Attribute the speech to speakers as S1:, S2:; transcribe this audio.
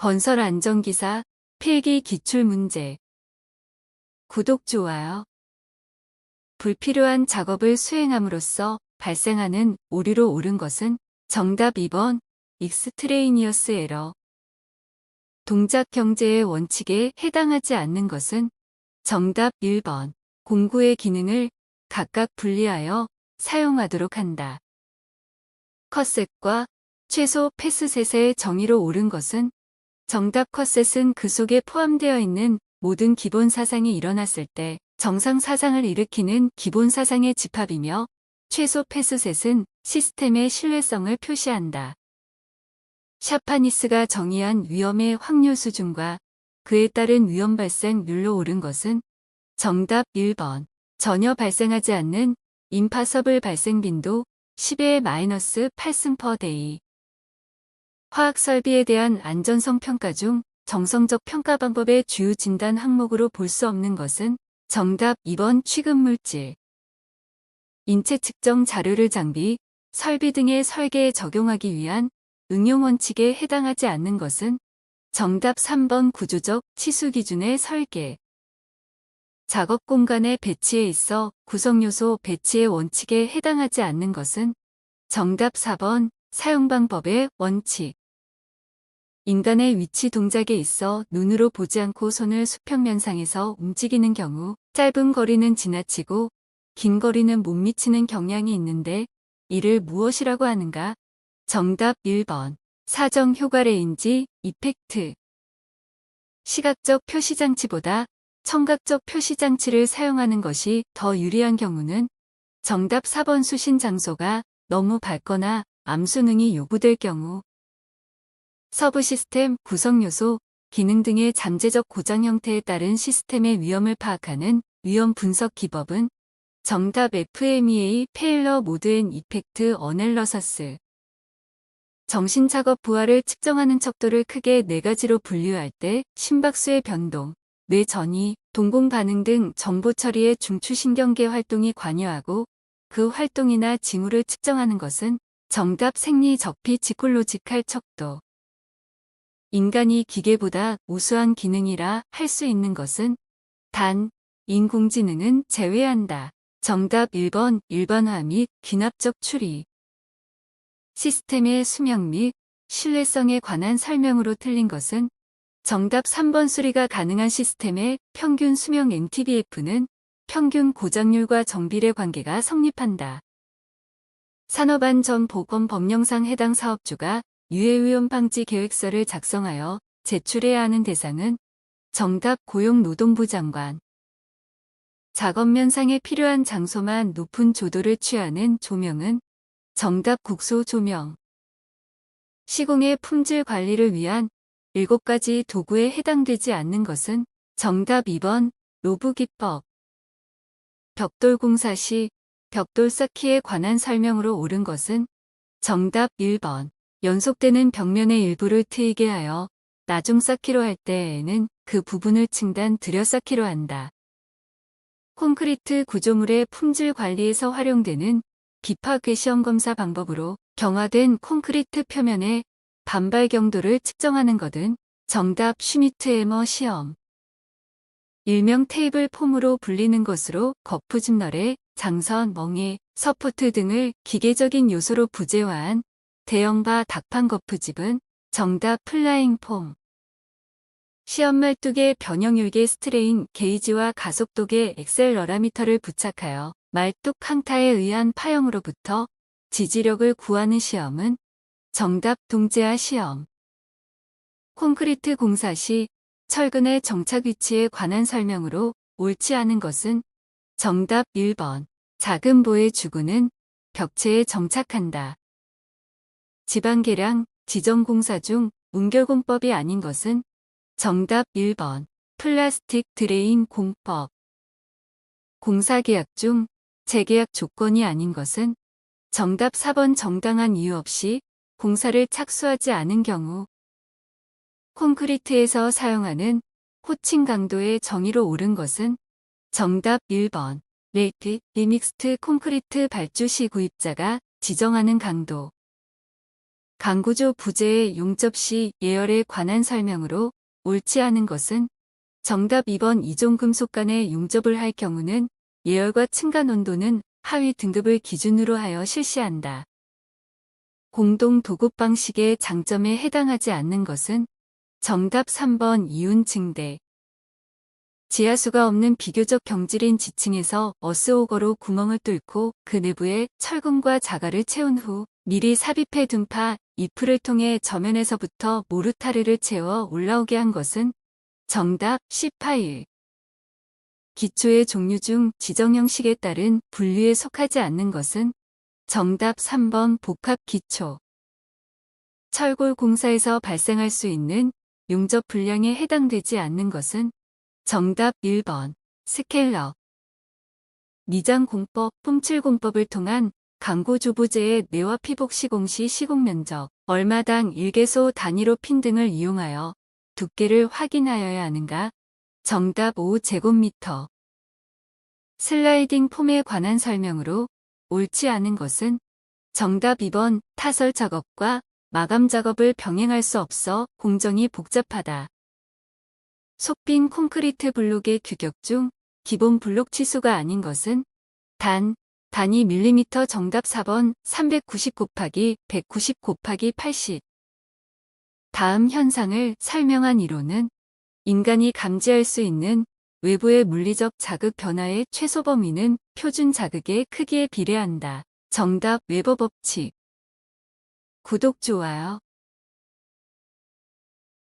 S1: 건설 안전기사 필기 기출 문제. 구독, 좋아요. 불필요한 작업을 수행함으로써 발생하는 오류로 옳은 것은 정답 2번 익스트레이니어스 에러. 동작 경제의 원칙에 해당하지 않는 것은 정답 1번 공구의 기능을 각각 분리하여 사용하도록 한다. 컷셋과 최소 패스셋의 정의로 옳은 것은 정답 컷셋은 그 속에 포함되어 있는 모든 기본 사상이 일어났을 때 정상 사상을 일으키는 기본 사상의 집합이며 최소 패스셋은 시스템의 신뢰성을 표시한다. 샤파니스가 정의한 위험의 확률 수준과 그에 따른 위험 발생률로 옳은 것은 정답 1번 전혀 발생하지 않는 임파서블 발생 빈도 10의 마이너스 8승 퍼 데이 화학 설비에 대한 안전성 평가 중 정성적 평가 방법의 주요 진단 항목으로 볼 수 없는 것은 정답 2번 취급물질. 인체 측정 자료를 장비, 설비 등의 설계에 적용하기 위한 응용 원칙에 해당하지 않는 것은 정답 3번 구조적 치수 기준의 설계. 작업 공간의 배치에 있어 구성 요소 배치의 원칙에 해당하지 않는 것은 정답 4번 사용 방법의 원칙. 인간의 위치 동작에 있어 눈으로 보지 않고 손을 수평면상에서 움직이는 경우 짧은 거리는 지나치고 긴 거리는 못 미치는 경향이 있는데 이를 무엇이라고 하는가? 정답 1번 사정 효과 레인지 이펙트 시각적 표시장치보다 청각적 표시장치를 사용하는 것이 더 유리한 경우는 정답 4번 수신 장소가 너무 밝거나 암수능이 요구될 경우 서브 시스템 구성 요소, 기능 등의 잠재적 고장 형태에 따른 시스템의 위험을 파악하는 위험 분석 기법은 정답 FMEA 페일러 모드 앤 이펙트 어넬러서스 정신작업 부하를 측정하는 척도를 크게 네 가지로 분류할 때 심박수의 변동, 뇌 전이, 동공 반응 등 정보 처리의 중추신경계 활동이 관여하고 그 활동이나 징후를 측정하는 것은 정답 생리 적피 지콜로지칼 척도. 인간이 기계보다 우수한 기능이라 할 수 있는 것은 단 인공지능은 제외한다. 정답 1번 일반화 및 귀납적 추리 시스템의 수명 및 신뢰성에 관한 설명으로 틀린 것은 정답 3번 수리가 가능한 시스템의 평균 수명 NTBF는 평균 고장률과 정비례 관계가 성립한다. 산업안전 보건 법령상 해당 사업주가 유해위험 방지 계획서를 작성하여 제출해야 하는 대상은 정답 고용노동부 장관. 작업 면상에 필요한 장소만 높은 조도를 취하는 조명은 정답 국소 조명. 시공의 품질 관리를 위한 7가지 도구에 해당되지 않는 것은 정답 2번 로브 기법. 벽돌 공사 시 벽돌 쌓기에 관한 설명으로 옳은 것은 정답 1번 연속되는 벽면의 일부를 트이게 하여 나중 쌓기로 할 때에는 그 부분을 층단 들여 쌓기로 한다. 콘크리트 구조물의 품질 관리에서 활용되는 비파 궤시험 검사 방법으로 경화된 콘크리트 표면의 반발 경도를 측정하는 것은 정답 슈미트 에머 시험. 일명 테이블 폼으로 불리는 것으로 거푸집널에 장선, 멍에, 서포트 등을 기계적인 요소로 부재화한 대형바 닭판 거푸집은 정답 플라잉 폼. 시험 말뚝에 변형율계 스트레인 게이지와 가속도계 엑셀러라미터를 부착하여 말뚝 항타에 의한 파형으로부터 지지력을 구하는 시험은 정답 동제화 시험. 콘크리트 공사 시 철근의 정착 위치에 관한 설명으로 옳지 않은 것은 정답 1번 작은 보의 주구는 벽체에 정착한다. 지방계량, 지정공사 중 운결공법이 아닌 것은 정답 1번 플라스틱 드레인 공법. 공사계약 중 재계약 조건이 아닌 것은 정답 4번 정당한 이유 없이 공사를 착수하지 않은 경우 콘크리트에서 사용하는 호칭 강도의 정의로 옳은 것은 정답 1번 레이트 리믹스트 콘크리트 발주시 구입자가 지정하는 강도 강구조 부재의 용접 시 예열에 관한 설명으로 옳지 않은 것은 정답 2번 이종금속 간의 용접을 할 경우는 예열과 층간 온도는 하위 등급을 기준으로 하여 실시한다. 공동 도급 방식의 장점에 해당하지 않는 것은 정답 3번 이온 층대. 지하수가 없는 비교적 경질인 지층에서 어스오거로 구멍을 뚫고 그 내부에 철근과 자갈을 채운 후 미리 삽입해 둔 파 이프를 통해 저면에서부터 모르타르를 채워 올라오게 한 것은 정답 18. 기초의 종류 중 지정 형식에 따른 분류에 속하지 않는 것은 정답 3번 복합 기초. 철골 공사에서 발생할 수 있는 용접 분량에 해당되지 않는 것은 정답 1번 스켈러. 미장 공법, 뿜칠 공법을 통한 강고 조부제의 내와 피복 시공 시 시공 면적, 얼마당 1개소 단위로 핀 등을 이용하여 두께를 확인하여야 하는가? 정답 5제곱미터. 슬라이딩 폼에 관한 설명으로 옳지 않은 것은 정답 2번 타설 작업과 마감 작업을 병행할 수 없어 공정이 복잡하다. 속빈 콘크리트 블록의 규격 중 기본 블록 치수가 아닌 것은 단, 단위 밀리미터 정답 4번 390 곱하기 190 곱하기 80. 다음 현상을 설명한 이론은 인간이 감지할 수 있는 외부의 물리적 자극 변화의 최소 범위는 표준 자극의 크기에 비례한다. 정답 웨버 법칙. 구독, 좋아요.